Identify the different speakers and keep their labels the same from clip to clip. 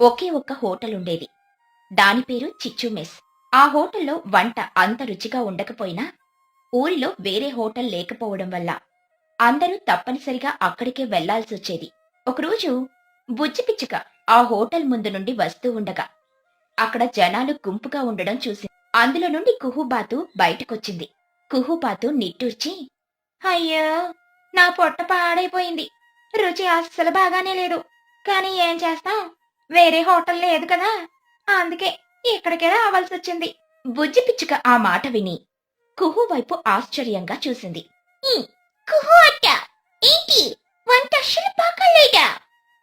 Speaker 1: ఒకే ఒక్క హోటల్ ఉండేది దాని పేరు చిచ్చు మెస్. ఆ హోటల్లో వంట అంత రుచిగా ఉండకపోయినా ఊరిలో వేరే హోటల్ లేకపోవడం వల్ల అందరూ తప్పనిసరిగా అక్కడికే వెళ్ళాల్సొచ్చేది. ఒకరోజు బుజ్జిపిచ్చుక ఆ హోటల్ ముందు నుండి వస్తూ ఉండగా అక్కడ జనాలు గుంపుగా ఉండడం చూసి అందులో నుండి కుహుబాతు బయటకొచ్చింది. కుహుబాతు నిట్టూర్చి అయ్యో నా పొట్ట పాడైపోయింది. రుచి అస్సలు బాగానే లేదు. కానీ ఏం చేస్తాం? వేరే హోటల్ లేదు కదా. అందుకే ఇక్కడికే రావాల్సి వచ్చింది బుజ్జి పిచ్చుక ఆ మాట విని కుహు వైపు ఆశ్చర్యంగా చూసింది. కుహు అట్ట? ఏంటి? వంట అస్సలు బాగాలేదా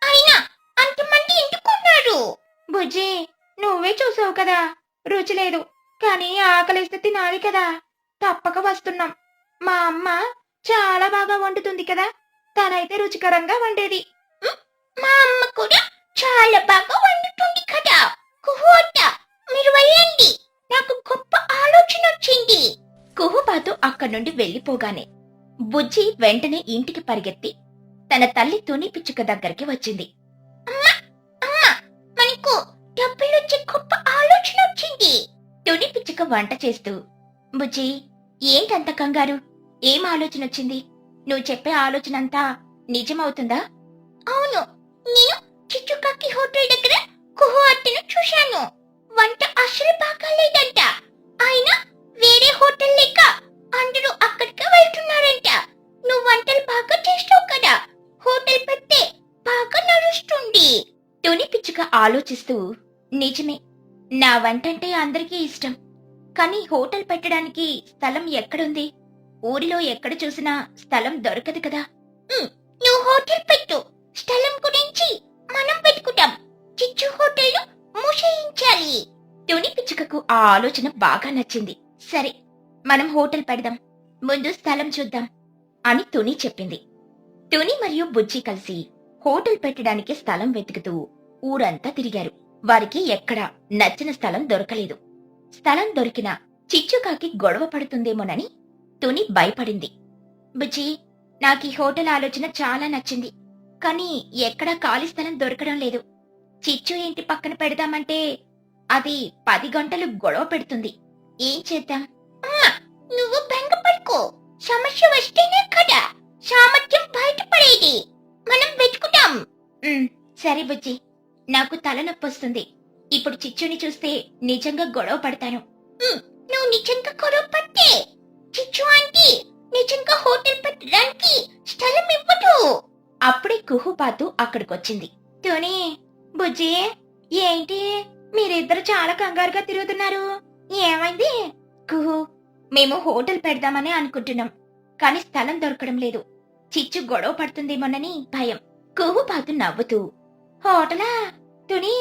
Speaker 1: అయినా అంతమంది ఎందుకున్నారు? బుజ్జి నువ్వే చూసావు కదా. రుచి లేదు. కానీ ఆకలిస్తే తినాలి కదా. తప్పక వస్తున్నాం. మా అమ్మ చాలా బాగా వండుతుంది కదా. తనైతే రుచికరంగా వండేది. మా అమ్మ కూడా చాలా బాగా వండుతుంది కదా. కుహుట మీరు వెళ్ళండి. నాకు గొప్ప ఆలోచన వచ్చింది. కుహుబాతు అక్కడి నుండి వెళ్ళిపోగానే బుజ్జి వెంటనే ఇంటికి పరిగెత్తి తన తల్లి తుని పిచ్చుక దగ్గరికి వచ్చింది. మనకు డబ్బులొచ్చే గొప్ప ఆలోచన వచ్చింది. తుని పిచ్చుక వంట చేస్తూ బుజ్జి ఏంటంత కంగారు? ఏం ఆలోచన వచ్చింది? నువ్వు చెప్పే ఆలోచన అంతా నిజమవుతుందా? అవును చిచుకాకి చిచ్చుకాకి హోటల్ దగ్గర కుహో అట్టను చూశాను. వంట అసలు బాగాలేదంట. ఆయన వేరే హోటల్ లేక అందరూ అక్కడికి వెళ్తున్నారంట. నువ్వు వంటలు బాగా చేస్తావు కదా. హోటల్ పెడితే బాగా నడుస్తుంది. తుని పిచ్చుక ఆలోచిస్తూ నిజమే నా వంట అంటే అందరికీ ఇష్టం. కానీ హోటల్ పెట్టడానికి స్థలం ఎక్కడుంది? ఊరిలో ఎక్కడ చూసినా స్థలం దొరకదు కదా. నువ్వు హోటల్ పెట్టు. స్థలం గురించి మనం పెట్టుకుంటాం. చిచ్చు హోటల్ మూసేయించాలి. తుని పిచ్చుకకు ఆ ఆలోచన బాగా నచ్చింది. సరే మనం హోటల్ పెడదాం. ముందు స్థలం చూద్దాం అని తుని చెప్పింది. తుని మరియు బుజ్జి కలిసి హోటల్ పెట్టడానికి స్థలం వెతుకుతూ ఊరంతా తిరిగారు. వారికి ఎక్కడా నచ్చిన స్థలం దొరకలేదు. స్థలం దొరికినా చిచ్చుకాకి గొడవ పడుతుందేమోనని తుని భయపడింది. బుజ్జి నాకు ఈ హోటల్ ఆలోచన చాలా నచ్చింది. కానీ ఎక్కడా ఖాళీ స్థలం దొరకడం లేదు. చిచ్చు ఇంటి పక్కన పెడదామంటే అది పది గంటలు గొడవ పెడుతుంది. ఏం చేద్దాం? నువ్వు బెంగపడుకో సమస్య వస్తేనే కదా సామర్థ్యం బయటపడేది. మనం వెతుకుతాం. సరే బుజ్జి నాకు తలనొప్పి వస్తుంది. ఇప్పుడు చిచ్చుని చూస్తే నిజంగా గొడవ పడతాను. నువ్వు నిజంగా గొడవ పడితే? చిచ్చు ఆంటీ నిజంగా హోటల్ పెట్టడానికి స్థలం ఇవ్వదు. అప్పుడే కుహుపాతు అక్కడికొచ్చింది. తుని బుజ్జి ఏంటి? మీరిద్దరు చాలా కంగారుగా తిరుగుతున్నారు. ఏమైంది? కుహు మేము హోటల్ పెడదామని అనుకుంటున్నాం. కానీ స్థలం దొరకడం లేదు. చిచ్చు గొడవ పడుతుందేమోనని భయం. కుహుపాతు నవ్వుతూ హోటలా? తుని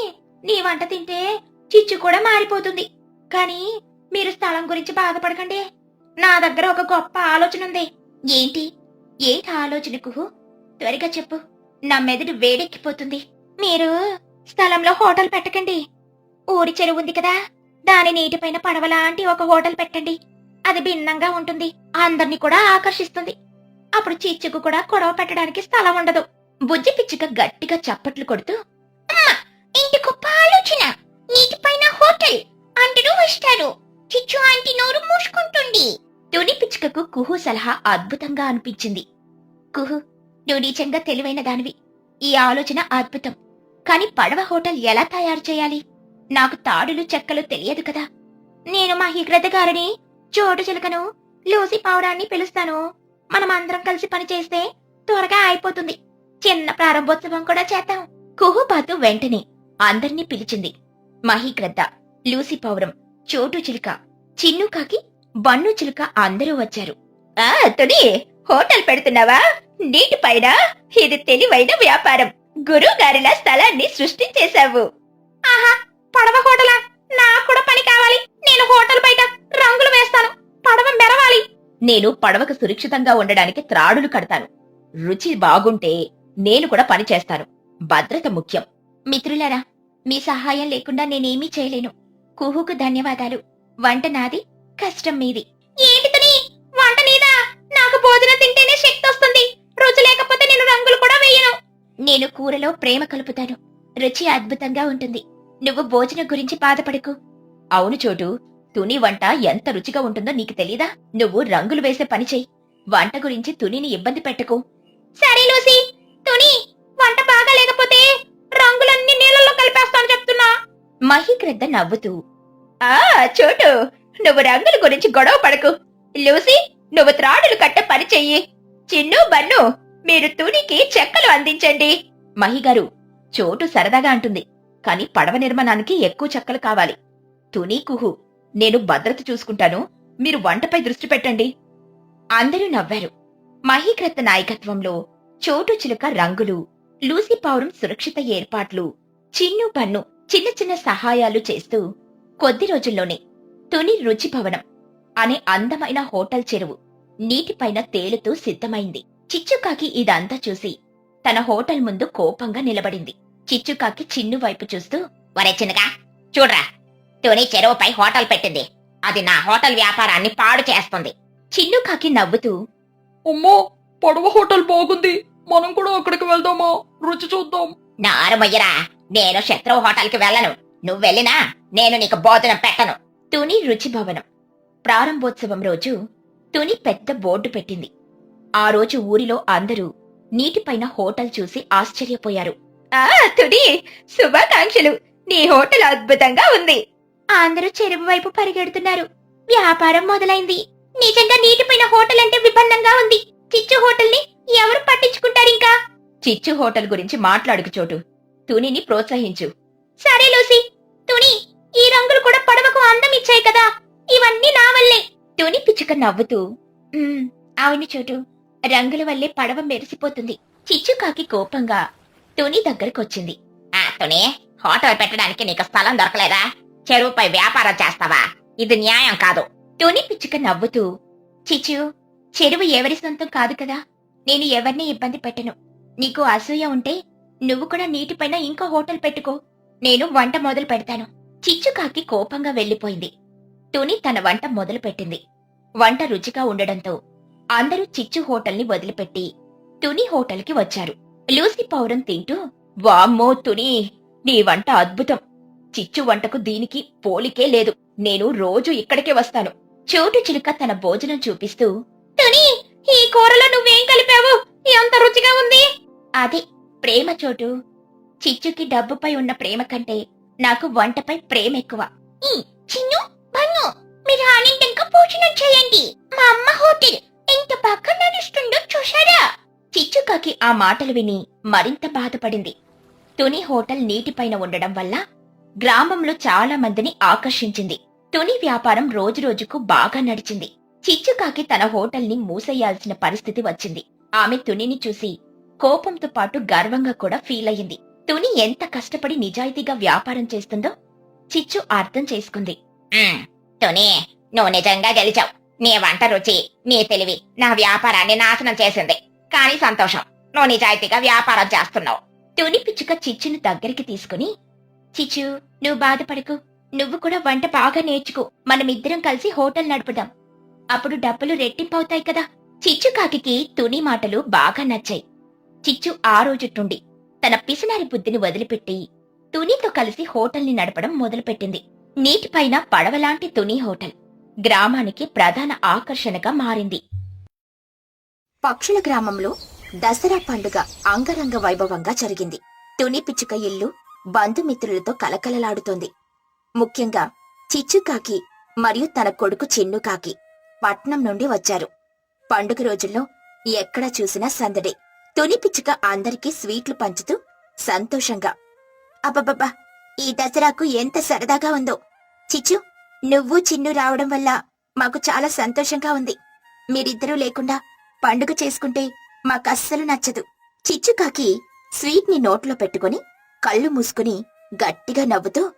Speaker 1: నీ వంట తింటే చిచ్చు కూడా మారిపోతుంది. కానీ మీరు స్థలం గురించి బాధపడకండి. నా దగ్గర ఒక గొప్ప ఆలోచన ఉంది ఏంటి? ఏంటి ఆలోచన కుహు? త్వరగా చెప్పు. నా మెదడు వేడెక్కిపోతుంది. మీరు స్థలంలో హోటల్ పెట్టకండి. ఊరి చెరువు ఉంది కదా దాని నీటిపైన పడవలాంటి ఒక హోటల్ పెట్టండి. అది భిన్నంగా ఉంటుంది అందరినీ కూడా ఆకర్షిస్తుంది. అప్పుడు చిచ్చుకు కూడా గొడవ పెట్టడానికి స్థలం ఉండదు. బుజ్జి పిచ్చుక గట్టిగా చప్పట్లు కొడుతూ ఇంటి గొప్ప ఆలోచన? నీటిపైన హోటల్ అందరూ వస్తారు. చిచ్చు ఆంటీ నోరు మూసుకుంటుంది. తుని పిచ్చుకకు కుహు సలహా అద్భుతంగా అనిపించింది. కుహు నువ్వు నిజంగా తెలివైన దానివి. ఈ ఆలోచన అద్భుతం. కాని పడవ హోటల్ ఎలా తయారు చేయాలి? నాకు తాడులు చెక్కలు తెలియదు కదా. నేను మా హిగ్రత గారిని చోటు చిలకను లూసి పావురాన్ని పిలుస్తాను. మనం అందరం కలిసి పనిచేస్తే త్వరగా అయిపోతుంది. చిన్న ప్రారంభోత్సవం కూడా చేద్దాం. కుహుపాతు వెంటనే అందర్నీ పిలిచింది. మహీగ్రద్ద లూసి పౌరం చోటు చిలుక చిన్నుకాకి బన్ను చిలుక అందరూ వచ్చారు. ఆ తుని హోటల్ పెడుతున్నావా? నీటిపైన ఇది తెలివైన వ్యాపారం. గురువు గారిలా స్థలాన్ని సృష్టించేశావు. ఆహా పడవ హోటలా? నాకు కూడా పని కావాలి. నేను హోటల్ బయట రంగులు వేస్తాను. పడవ మెరవాలి. నేను పడవకు సురక్షితంగా ఉండడానికి త్రాడులు కడతాను. రుచి బాగుంటే నేను కూడా పని చేస్తాను. భద్రత ముఖ్యం. మిత్రులారా మీ సహాయం లేకుండా నేనేమీ చేయలేను. కుహుకు ధన్యవాదాలు. వంట నాది కష్టం మీది. ఏంటితని వంట నీదా? నాకు భోజనం తింటేనే శక్తి వస్తుంది. రుచి లేకపోతే నేను రంగులు కూడా వేయను. నేను కూరలో ప్రేమ కలుపుతాను. రుచి అద్భుతంగా ఉంటుంది. నువ్వు భోజనం గురించి బాధపడకు. అవును చోటు తుని వంట ఎంత రుచిగా ఉంటుందో నీకు తెలీదా? నువ్వు రంగులు వేసే పని చెయ్యి వంట గురించి తునిని ఇబ్బంది పెట్టకు. సరే లూసి తుని వంట బాగా లేకపోతే రంగులన్నీ నీళ్ళలో కలిపేస్తాను చెప్తున్నా. మహిగ్రద్ద నవ్వుతూ ఆ చోటు నువ్వు రంగుల గురించి గొడవ పడకు. లూసి నువ్వు త్రాడులు కట్ట పని చెయ్యి. చిన్ను బన్ను మీరు తునికి చెక్కలు అందించండి. మహిగారు చోటు సరదాగా అంటుంది. కాని పడవ నిర్మాణానికి ఎక్కువ చెక్కలు కావాలి. తుని కుహు నేను భద్రత చూసుకుంటాను. మీరు వంటపై దృష్టి పెట్టండి. అందరూ నవ్వారు. మహీకృత నాయకత్వంలో చోటు చిలుక రంగులు లూసి పౌరం సురక్షిత ఏర్పాట్లు చిన్ను పన్ను చిన్న చిన్న సహాయాలు చేస్తూ కొద్ది రోజుల్లోనే తుని రుచి భవనం అనే అందమైన హోటల్ చెరువు నీటిపైన తేలుతూ సిద్ధమైంది. చిచ్చుకాకి ఇదంతా చూసి తన హోటల్ ముందు కోపంగా నిలబడింది. చిచ్చుకాకి చిన్ను వైపు చూస్తూ వరే చిన్నగా చూడ్రా తుని చెరువుపై హోటల్ పెట్టింది. అది నా హోటల్ వ్యాపారాన్ని పాడు చేస్తుంది. చిన్నుకాకి నవ్వుతూ
Speaker 2: అమ్మో పడవ హోటల్ బాగుంది. మనం కూడా అక్కడికి వెళ్దామా? రుచి చూద్దాం.
Speaker 1: నారుమయ్యరా నేను శత్రువు హోటల్కి వెళ్ళను. నువ్వు వెళ్ళినా నేను నీకు భోజనం పెట్టను. తుని రుచి భవనం. ప్రారంభోత్సవం రోజు తుని పెద్ద బోర్డు పెట్టింది. ఆ రోజు ఊరిలో అందరూ నీటిపైన హోటల్ చూసి ఆశ్చర్యపోయారు. ఆ తుని! శుభాకాంక్షలు! నీ హోటల్ అద్భుతంగా ఉంది! అందరూ చెరువు వైపు పరిగెడుతున్నారు. వ్యాపారం మొదలైంది. నిజంగా నీటిపైన హోటల్ అంటే విభిన్నంగా ఉంది. చిచ్చు హోటల్ని ఎవరు పట్టించుకుంటారింకా చిచ్చు హోటల్ గురించి మాట్లాడుకు చోటు. తునిని ప్రోత్సహించు. సరే లూసి! తుని ఈ రంగులు కూడా పడవకు అందం ఇచ్చాయి కదా! ఇవన్నీ నా వల్లే! తుని పిచ్చుక నవ్వుతూ అవును చోటు రంగుల వల్లే పడవ మెరిసిపోతుంది. చిచ్చుకాకి కోపంగా తుని దగ్గరకొచ్చింది. ఆ తుని హోటల్ పెట్టడానికి నీకు స్థలం దొరకలేదా? చెరువుపై వ్యాపారం చేస్తావా? ఇది న్యాయం కాదు. తుని పిచ్చుక నవ్వుతూ చిచ్చు చెరువు ఎవరి సొంతం కాదు కదా? నేను ఎవరిని ఇబ్బంది పెట్టను. నీకు అసూయ ఉంటే నువ్వు కూడా నీటిపైన ఇంకో హోటల్ పెట్టుకో. నేను వంట మొదలు పెడతాను. చిచ్చుకాకి కోపంగా వెళ్ళిపోయింది తుని తన వంట మొదలుపెట్టింది. వంట రుచిగా ఉండడంతో అందరూ చిచ్చు హోటల్ని వదిలిపెట్టి తుని హోటల్కి వచ్చారు. లూసీ పౌరం తింటూ వామ్మో తుని నీ వంట అద్భుతం. చిచ్చు వంటకు దీనికి పోలికే లేదు. నేను రోజు ఇక్కడికే వస్తాను. చోటు చిలుక తన భోజనం చూపిస్తూ తుని ఈ కూరలో నువ్వేం కలిపావు? ఎంత రుచిగా ఉంది. అది ప్రేమ చోటు. చిచ్చుకి డబ్బుపై ఉన్న ప్రేమ కంటే నాకు వంటపై ప్రేమ ఎక్కువ చిన్ను మీరు ఆనందంగా భోజనం చేయండి. మా అమ్మ హోటల్ ఎంత బాగా నడుస్తుందో చూశారా? చిచ్చుకాకి ఆ మాటలు విని మరింత బాధపడింది. తుని హోటల్ నీటిపైన ఉండడం వల్ల గ్రామంలో చాలా మందిని ఆకర్షించింది. తుని వ్యాపారం రోజురోజుకు బాగా నడిచింది. చిచ్చుకాకి తన హోటల్ని మూసేయాల్సిన పరిస్థితి వచ్చింది. ఆమె తునిని చూసి కోపంతో పాటు గర్వంగా కూడా ఫీల్ అయింది. తుని ఎంత కష్టపడి నిజాయితీగా వ్యాపారం చేస్తుందో చిచ్చు అర్థం చేసుకుంది. తుని నువ్వు నిజంగా గెలిచావు. నీ వంట రుచి నీ తెలివి నా వ్యాపారాన్ని నాశనం చేసింది. కానీ సంతోషం నువ్వు నిజాయితీగా వ్యాపారం చేస్తున్నావు. తుని పిచ్చుక చిచ్చును దగ్గరికి తీసుకుని చిచ్చు నువ్వు బాధపడకు. నువ్వు కూడా వంట బాగా నేర్చుకో. మనమిద్దరం కలిసి హోటల్ నడుపుదాం. అప్పుడు డబ్బులు రెట్టింపవుతాయి కదా. చిచ్చు కాకి తుని మాటలు బాగా నచ్చాయి. చిచ్చు ఆ రోజుట్టుండి తన పిసినారి బుద్ధిని వదిలిపెట్టి తునితో కలిసి హోటల్ని నడపడం మొదలుపెట్టింది. నీటిపైన పడవలాంటి తుని హోటల్. గ్రామానికి ప్రధాన ఆకర్షణగా మారింది.
Speaker 3: పక్షుల గ్రామంలో దసరా పండుగ అంగరంగ వైభవంగా జరిగింది. తుని పిచ్చుక ఇల్లు బంధుమిత్రులతో కలకలలాడుతోంది. ముఖ్యంగా చిచ్చుకాకి మరియు తన కొడుకు చిన్నుకాకి పట్నం నుండి వచ్చారు. పండుగ రోజుల్లో ఎక్కడ చూసినా సందడే. తుని పిచ్చుక అందరికీ స్వీట్లు పంచుతూ సంతోషంగా అబ్బబ్బబ్బా ఈ దసరాకు ఎంత సరదాగా ఉందో. చిచ్చు నువ్వు చిన్ను రావడం వల్ల మాకు చాలా సంతోషంగా ఉంది. మీరిద్దరూ లేకుండా పండుగ చేసుకుంటే మాకస్సలు నచ్చదు. చిచ్చుకాకి స్వీట్ని నోట్లో పెట్టుకుని కళ్ళు మూసుకుని గట్టిగా నవ్వుతూ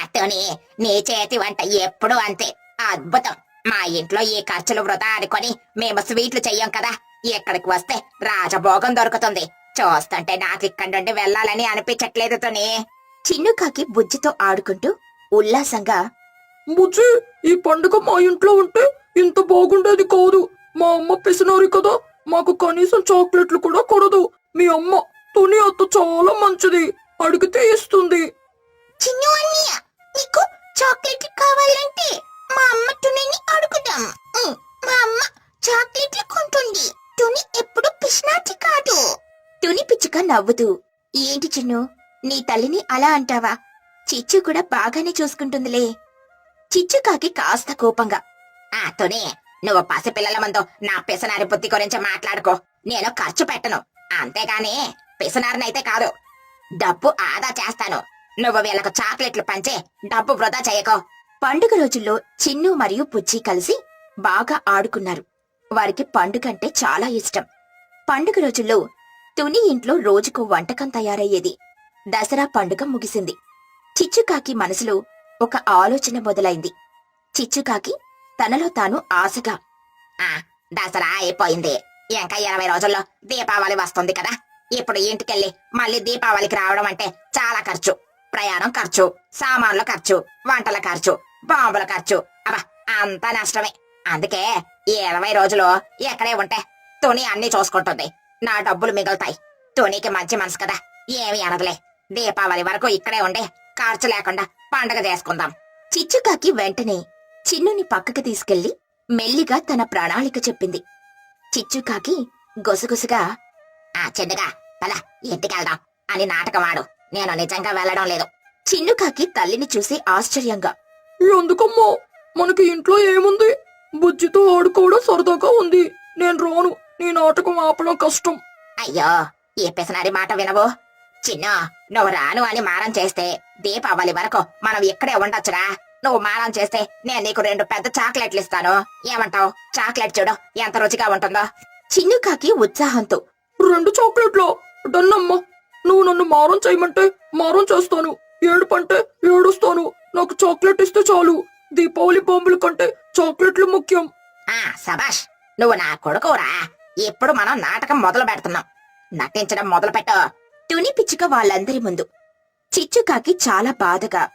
Speaker 1: ఆతోని నీ చేతి వంట ఎప్పుడూ అంతే. అద్భుతం. మా ఇంట్లో ఈ ఖర్చులు వృధా అనుకొని మేము స్వీట్లు చెయ్యం కదా. ఇక్కడికి వస్తే రాజభోగం దొరుకుతుంది. చూస్తుంటే నాకు ఇక్కడి నుండి వెళ్ళాలని అనిపించట్లేదు తుని.
Speaker 3: చిన్నుకాకి బుజ్జితో ఆడుకుంటూ ఉల్లాసంగా
Speaker 2: బుజ్జి ఈ పండుగ మా ఇంట్లో ఉంటే ఇంత బాగుండేది కాదు. మా అమ్మ పిసినారి కదా మాకు కనీసం చాక్లెట్లు కూడా కొడదు మీ అమ్మ తుని అత్త చాలా మంచిది. అడిగితే ఇస్తుంది.
Speaker 1: చిన్ను అన్నయ్య నీకు చాక్లెట్ కావాలంటే మా అమ్మ తునిని అడుగుదాం. మా అమ్మ చాక్లెట్లు కొంటుంది. తుని ఎప్పుడు పిసినాటి కాదు. తుని పిచ్చుక నవ్వుతూ ఏంటి చిన్ను? నీ తల్లిని అలా అంటావా? చిచ్చు కూడా బాగానే చూసుకుంటుందిలే. చిచ్చుకాకి కాస్త కోపంగా ఆ తుని నువ్వు పసిపిల్లల ముందు నా పిసనారి బుద్ధి గురించి మాట్లాడుకో. నేను ఖర్చు పెట్టను. అంతేగాని పిసనారినైతే కాదు డబ్బు ఆదా చేస్తాను. నువ్వు వీళ్ళకు చాక్లెట్లు పంచే డబ్బు వృధా చేయకో. పండుగ రోజుల్లో చిన్ను మరియు పుచ్చి కలిసి బాగా ఆడుకున్నారు. వారికి పండుగ అంటే చాలా ఇష్టం. పండుగ రోజుల్లో తుని ఇంట్లో రోజుకు వంటకం తయారయ్యేది. దసరా పండుగ ముగిసింది. చిచ్చుకాకి మనసులో ఒక ఆలోచన మొదలైంది. చిచ్చుకాకి తనలో తాను ఆశగా ఆ దసరా అయిపోయింది. ఇంకా ఇరవై రోజుల్లో దీపావళి వస్తుంది కదా. ఇప్పుడు ఇంటికెళ్ళి మళ్ళీ దీపావళికి రావడం అంటే చాలా ఖర్చు. ప్రయాణం ఖర్చు సామాన్ల ఖర్చు వంటల ఖర్చు బాంబుల ఖర్చు. అబ్బా అంతా నష్టమే. అందుకే ఈ ఇరవై రోజులు ఎక్కడే ఉంటే తుని అన్ని చూసుకుంటుంది. నా డబ్బులు మిగులుతాయి. తునికి మంచి మనసు కదా. ఏమి అనదులే. దీపావళి వరకు ఇక్కడే ఉండి. ఖర్చు లేకుండా పండగ చేసుకుందాం. చిచ్చుకాకి వెంటనే చిన్నుని పక్కకి తీసుకెళ్ళి మెల్లిగా తన ప్రణాళిక చెప్పింది. చిచ్చుకాకి గొసగొసగా ఆ చిన్నగా పద ఇంటికెళ్దాం అని నాటకమాడు నేను నిజంగా వెళ్ళడం లేదు. చిన్నుకాకి తల్లిని చూసి ఆశ్చర్యంగా
Speaker 2: ఎందుకమ్మా మనకి ఇంట్లో ఏముంది? బుజ్జితో ఆడుకోవడం సరదాగా ఉంది. నేను రాను. నీ నాటకం ఆపడం కష్టం.
Speaker 1: అయ్యో ఏ పిసనారి మాట వినవో? చిన్న నువ్వు రాను అని మారం చేస్తే దీపావళి వరకు మనం ఇక్కడే ఉండొచ్చురా. నువ్వు మారం చేస్తే నేను నీకు రెండు పెద్ద చాక్లెట్లు ఇస్తాను. ఏమంటావ్? చాక్లెట్ చూడు ఎంత రుచిగా ఉంటుందో. చిన్నుకాకి ఉత్సాహంతో
Speaker 2: రెండు చాక్లెట్లు. డన్నమ్మా నువ్వు నన్ను మారం చేయమంటే మారం చేస్తాను. ఏడుపంటే ఏడుస్తాను. నాకు చాక్లెట్ ఇస్తే చాలు. దీపావళి బాంబుల కంటే చాక్లెట్లు ముఖ్యం.
Speaker 1: ఆ సబాష్ నువ్వు నా కొడుకురా ఇప్పుడు మనం నాటకం మొదలు పెడుతున్నాం నటించడం మొదలు పెట్టు తుని పిచ్చుక వాళ్ళందరి ముందు. చిచ్చుకాకి చాలా బాధగా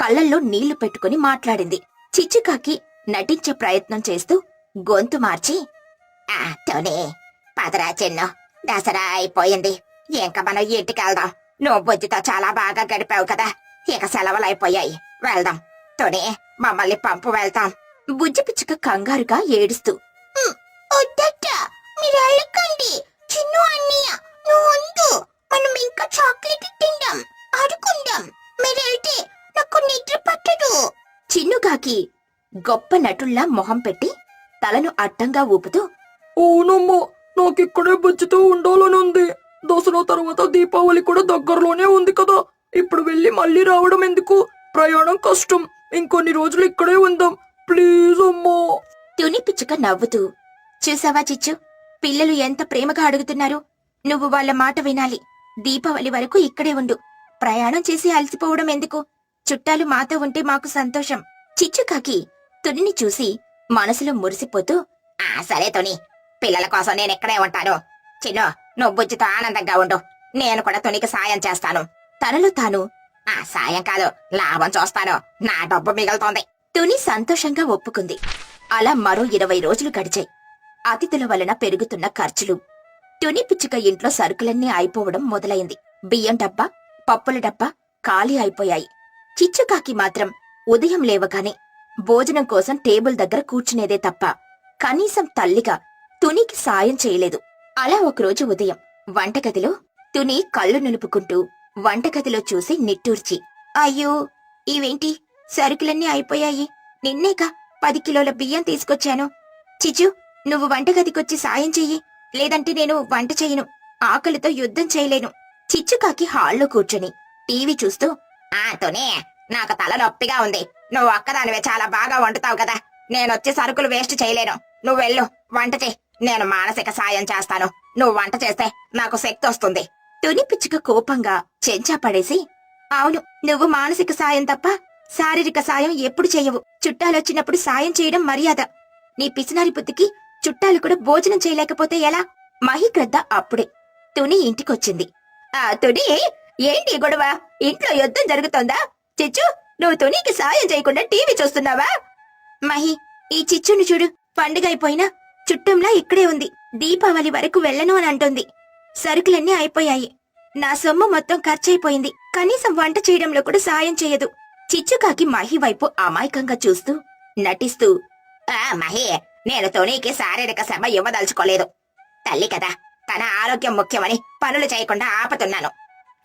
Speaker 1: కళ్ళల్లో నీళ్ళు పెట్టుకుని మాట్లాడింది. చిచ్చుకాకి నటించే ప్రయత్నం చేస్తూ గొంతు మార్చి ఆ తోనే పదరా చిన్ను దసరా అయిపోయింది. ఇంక మనం ఇంటికి వెళ్దాం. నువ్వు బుద్ధితో చాలా బాగా గడిపావు కదా. ఇక సెలవులు అయిపోయాయి. వెళ్దాం. తుని మమ్మల్ని పంపు వెళ్తాం. బుజ్జి పిచ్చుక కంగారుగా ఏడుస్తూ మీరు వెళ్ళకండి. చిన్నుగాకి గొప్ప నటుల్లా మొహం పెట్టి తలను అడ్డంగా ఊపుతూ
Speaker 2: అవునమ్మా నాకు ఇక్కడే బుజ్జితో ఉండాలని ఉంది. దసరా తర్వాత దీపావళి కూడా దగ్గరలోనే ఉంది కదా. ఇప్పుడు వెళ్ళి మళ్ళీ రావడం ఎందుకు? ప్రయాణం కష్టం. ఇంకొన్ని రోజులు ఇక్కడే ఉందాం. ప్లీజ్ అమ్మా.
Speaker 1: తుని పిచ్చుక నవ్వుతూ చూసావా చిచ్చు? పిల్లలు ఎంత ప్రేమగా అడుగుతున్నారు. నువ్వు వాళ్ళ మాట వినాలి. దీపావళి వరకు ఇక్కడే ఉండు. ప్రయాణం చేసి అలసిపోవడం ఎందుకు? చుట్టాలు మాతో ఉంటే మాకు సంతోషం. చిచ్చుకాకి తునిని చూసి మనసులో మురిసిపోతూ ఆ సరే తుని పిల్లల కోసం నేను ఎక్కడే ఉంటాను. చిన్ను నువ్వు బుజ్జితో ఆనందంగా ఉండు. నేను కూడా తునికి సాయం చేస్తాను. తనలో తాను ఆ సాయం కాదు లాభం చూస్తాను. నా డబ్బు మిగులుతోంది. తుని సంతోషంగా ఒప్పుకుంది. అలా మరో ఇరవై రోజులు గడిచాయి. అతిథుల వలన పెరుగుతున్న ఖర్చులు. తుని పిచ్చుక ఇంట్లో సరుకులన్నీ అయిపోవడం మొదలైంది. బియ్యం డబ్బా పప్పుల డబ్బా ఖాళీ అయిపోయాయి. చిచ్చుకాకి మాత్రం ఉదయం లేవగానే భోజనం కోసం టేబుల్ దగ్గర కూర్చునేదే తప్ప కనీసం తల్లిగా తునికి సాయం చేయలేదు. అలా ఒకరోజు ఉదయం వంటగదిలో తుని కళ్ళు నులుపుకుంటూ వంటగదిలో చూసి నిట్టూర్చి అయ్యో ఇవేంటి? సరుకులన్నీ అయిపోయాయి. నిన్నేకా పది కిలోల బియ్యం తీసుకొచ్చాను. చిచు నువ్వు వంటగదికొచ్చి సాయం చెయ్యి. లేదంటే నేను వంట చేయను. ఆకలితో యుద్ధం చేయలేను. చిచ్చుకాకి హాల్లో కూర్చొని టీవీ చూస్తూ ఆ తునే నాకు తల నొప్పిగా ఉంది. నువ్వు ఒక్కదానివే చాలా బాగా వండుతావు కదా. నేనొచ్చి సరుకులు వేస్ట్ చేయలేను. నువ్వు వెళ్ళు వంట చెయ్యి నేను మానసిక సాయం చేస్తాను. నువ్వు వంట చేస్తే నాకు శక్తి వస్తుంది. తుని పిచ్చుక కోపంగా చెంచా పడేసి అవును నువ్వు మానసిక సాయం తప్ప శారీరక సాయం ఎప్పుడు చేయవు. చుట్టాలొచ్చినప్పుడు సాయం చేయడం మర్యాద. నీ పిసినారి బుద్ధికి చుట్టాలు కూడా భోజనం చేయలేకపోతే ఎలా? మహిగ్రద్ద అప్పుడే తుని ఇంటికొచ్చింది. ఆ తుని ఏంటి గొడవ? ఇంట్లో యుద్ధం జరుగుతోందా? చిచ్చు నువ్వు తునీకి సాయం చేయకుండా టీవీ చూస్తున్నావా? మహి ఈ చిచ్చును చూడు పండుగ అయిపోయినా చుట్టంలా ఇక్కడే ఉంది. దీపావళి వరకు వెళ్ళను అని అంటుంది. సరుకులన్నీ అయిపోయాయి. నా సొమ్ము మొత్తం ఖర్చయిపోయింది కనీసం వంట చేయడంలో కూడా సాయం చేయదు. చిచ్చుకాకి మహి వైపు అమాయకంగా చూస్తూ నటిస్తూ ఆ మహి నేను తొనీకి శారీరక శ్రమ ఇవ్వదలుచుకోలేదు. తల్లి కదా తన ఆరోగ్యం ముఖ్యమని పనులు చేయకుండా ఆపుతున్నాను.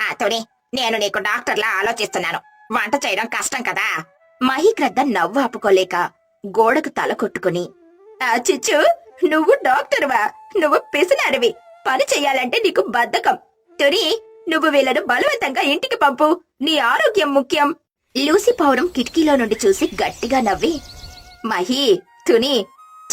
Speaker 1: ఆ తొని నేను నీకు డాక్టర్లా ఆలోచిస్తున్నాను. వంట చేయడం కష్టం కదా. మహిగ్రద్ద నవ్వు ఆపుకోలేక గోడకు తల కొట్టుకుని ఆ చిచ్చు నువ్వు డాక్టర్వా? నువ్వు పిసినారివి. పని చెయ్యాలంటే నీకు బద్ధకం. తొని నువ్వు వీళ్ళను బలవంతంగా ఇంటికి పంపు. నీ ఆరోగ్యం ముఖ్యం. లూసి పౌరం కిటికీలో నుండి చూసి గట్టిగా నవ్వి మహి తుని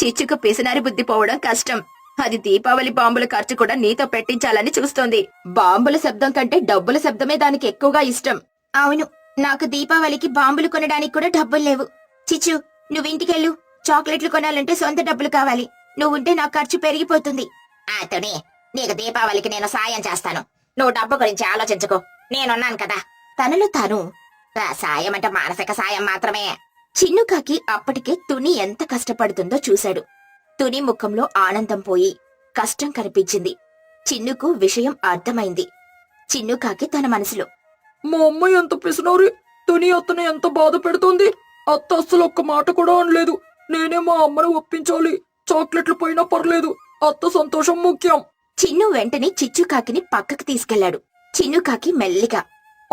Speaker 1: చిచ్చుకు పిసినారి బుద్ధి పోవడం కష్టం. అది దీపావళి బాంబుల ఖర్చు కూడా నీతో పెట్టించాలని చూస్తోంది. బాంబుల శబ్దం కంటే డబ్బుల శబ్దమే దానికి ఎక్కువగా ఇష్టం. అవును నాకు దీపావళికి బాంబులు కొనడానికి కూడా డబ్బులు లేవు. చిచ్చు నువ్వు ఇంటికెళ్ళు చాక్లెట్లు కొనాలంటే సొంత డబ్బులు కావాలి. నువ్వుంటే నా ఖర్చు పెరిగిపోతుంది. అతని నీకు దీపావళికి నేను సాయం చేస్తాను. నువ్వు డబ్బు గురించి ఆలోచించుకో. నేనున్నాను కదా. తనలో తాను. సాయం అంటే మానసిక సాయం మాత్రమే. చిన్నుకాకి అప్పటికే తుని ఎంత కష్టపడుతుందో చూశాడు. తుని ముఖంలో ఆనందం పోయి కష్టం కనిపించింది. చిన్నుకు విషయం అర్థమైంది. చిన్నుకాకి తన మనసులో
Speaker 2: మా అమ్మ ఎంత పిసినారి తుని అత్తని ఎంత బాధ పెడుతోంది? అత్త అస్సలు ఒక్క మాట కూడా అనలేదు. నేనే మా అమ్మను ఒప్పించాలి. చాక్లెట్లు పోయినా పర్లేదు. అత్త సంతోషం ముఖ్యం.
Speaker 1: చిన్ను వెంటనే చిచ్చుకాకిని పక్కకు తీసుకెళ్ళాడు. చిన్నుకాకి మెల్లిగా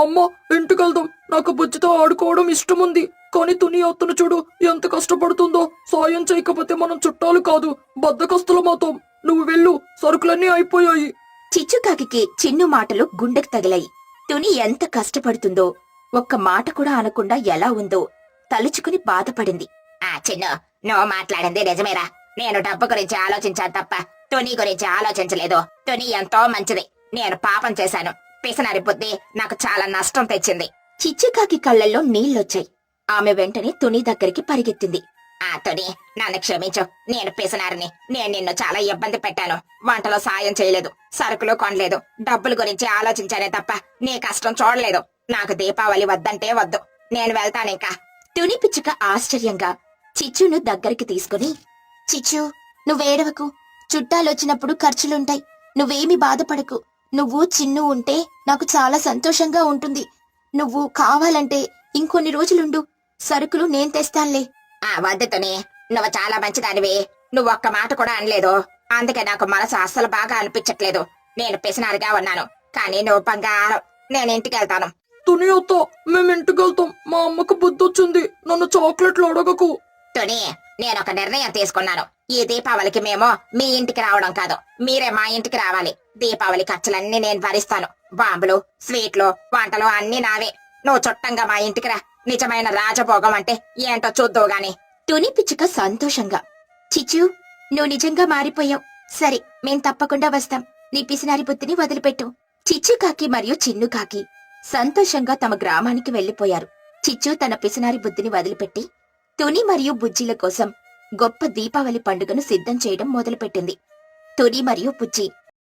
Speaker 2: అమ్మ ఇంటికెళ్దాం. నాకు బుజ్జితో ఆడుకోవడం ఇష్టం ఉంది కానీ తుని అత్తను చూడు ఎంత కష్టపడుతుందో. సాయం చేయకపోతే మనం చుట్టాలు కాదు. బద్దకస్తులమవుతాం నువ్వు వెళ్ళు. సరుకులన్నీ అయిపోయాయి.
Speaker 1: చిచ్చుకాకి చిన్ను మాటలు గుండెకు తగిలాయి. తుని ఎంత కష్టపడుతుందో. ఒక్క మాట కూడా అనకుండా ఎలా ఉందో తలుచుకుని బాధపడింది. ఆ చిన్ను నువ్వు మాట్లాడింది నిజమేరా. నేను డబ్బు గురించి ఆలోచించాను తప్ప తుని గురించి ఆలోచించలేదు. తుని ఎంతో మంచిది. నేను పాపం చేశాను. పిసనరి బుద్ధి నాకు చాలా నష్టం తెచ్చింది. చిచ్చుకాకి కళ్ళల్లో నీళ్ళొచ్చాయి ఆమె వెంటనే తుని దగ్గరికి పరిగెత్తింది. ఆ నన్ను క్షమించు. నేను పిసనారిని. నేను నిన్ను చాలా ఇబ్బంది పెట్టాను. వంటలో సాయం చేయలేదు. సరుకులు కొనలేదు. డబ్బుల గురించి ఆలోచించానే తప్ప నీ కష్టం చూడలేదు. నాకు దీపావళి వద్దంటే వద్దు. నేను వెళ్తానింకా తుని పిచ్చుక ఆశ్చర్యంగా చిచ్చును దగ్గరికి తీసుకుని చిచ్చు నువ్వేడవకు. చుట్టాలొచ్చినప్పుడు ఖర్చులుంటాయి. నువ్వేమి బాధపడకు. నువ్వు చిన్ను ఉంటే నాకు చాలా సంతోషంగా ఉంటుంది. నువ్వు కావాలంటే ఇంకొన్ని రోజులుండు. సరుకులు నేను తెస్తానులే. ఆ వద్దుతోనే నువ్వు చాలా మంచిదానివి. నువ్వు ఒక్క మాట కూడా అనలేదు. అందుకే నాకు మనసు అస్సలు బాగా అనిపించట్లేదు. నేను పిసినారిగా ఉన్నాను. కానీ నువ్వు బంగారం. నేను ఇంటికి వెళ్తాను.
Speaker 2: తుని అత్త మేము ఇంటికెళ్తాం మా అమ్మకు బుద్ధి వచ్చింది. నన్ను చాక్లెట్లు అడగకు.
Speaker 1: తుని నేను ఒక నిర్ణయం తీసుకున్నాను. ఈ దీపావళికి మేము మీ ఇంటికి రావడం కాదు. మీరే మా ఇంటికి రావాలి. దీపావళి ఖర్చులన్నీ నేను భరిస్తాను. బాంబులు స్వీట్లు వంటలు అన్నీ నావే. నువ్వు చుట్టంగా మా ఇంటికి రా. నిజమైన రాజభోగం అంటే ఏంటో చూద్దువు గాని. తుని పిచ్చుక సంతోషంగా. చిచ్చు నువ్వు నిజంగా మారిపోయావు. సరే మేం తప్పకుండా వస్తాం. నీ పిసినారి బుద్ధిని వదిలిపెట్టు. చిచ్చుకాకి మరియు చిన్నుకాకి సంతోషంగా తమ గ్రామానికి వెళ్ళిపోయారు చిచ్చు తన పిసినారి బుద్ధిని వదిలిపెట్టి తుని మరియు బుజ్జిల కోసం గొప్ప దీపావళి పండుగను సిద్ధం చేయడం మొదలుపెట్టింది. తుని మరియు బుజ్జి